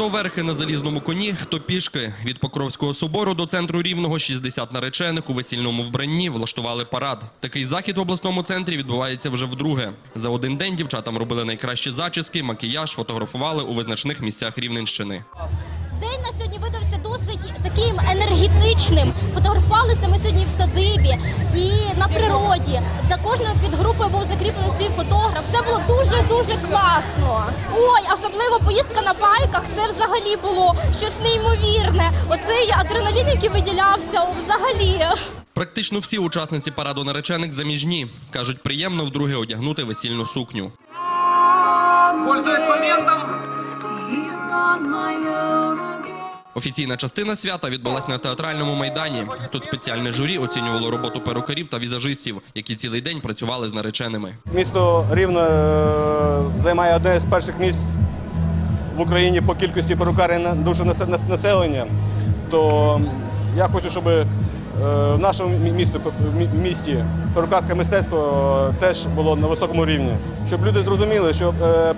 Хто верхи на залізному коні, хто пішки. Від Покровського собору до центру Рівного 60 наречених у весільному вбранні влаштували парад. Такий захід в обласному центрі відбувається вже вдруге. За один день дівчатам робили найкращі зачіски, макіяж, фотографували у визначних місцях Рівненщини. День на сьогодні видався досить таким енергетичним. Фотографувалися ми сьогодні в садибі і на природі. Для кожної підгрупи був закріплений свій фотограф. Все було дуже дуже класно. Ой, поїздка на байках. Це взагалі було щось неймовірне. Оцей адреналін, який виділявся, взагалі. Практично всі учасниці параду наречених заміжні. Кажуть, приємно вдруге одягнути весільну сукню. Пользуясь моментом, Офіційна частина свята відбулась на театральному майдані. Тут спеціальне журі оцінювало роботу перукарів та візажистів, які цілий день працювали з нареченими. Місто Рівне е, займає одне з перших місць в Україні по кількості перукарів на душу населення. То я хочу, щоб е, в нашому мі- місті перукарське мистецтво е, теж було на високому рівні. Щоб люди зрозуміли, що е,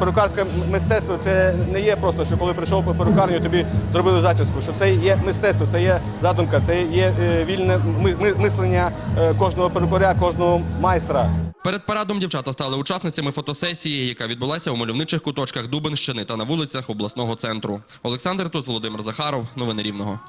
перукарське мистецтво це не є просто, що коли прийшов по перукарню, тобі зробили зачіску. Що це є мистецтво, це є задумка, це є вільне ми- ми- мислення кожного перукаря, кожного майстра. Перед парадом дівчата стали учасницями фотосесії, яка відбулася у мальовничих куточках Дубенщини та на вулицях обласного центру. Олександр Туз, Володимир Захаров. Новини Рівного.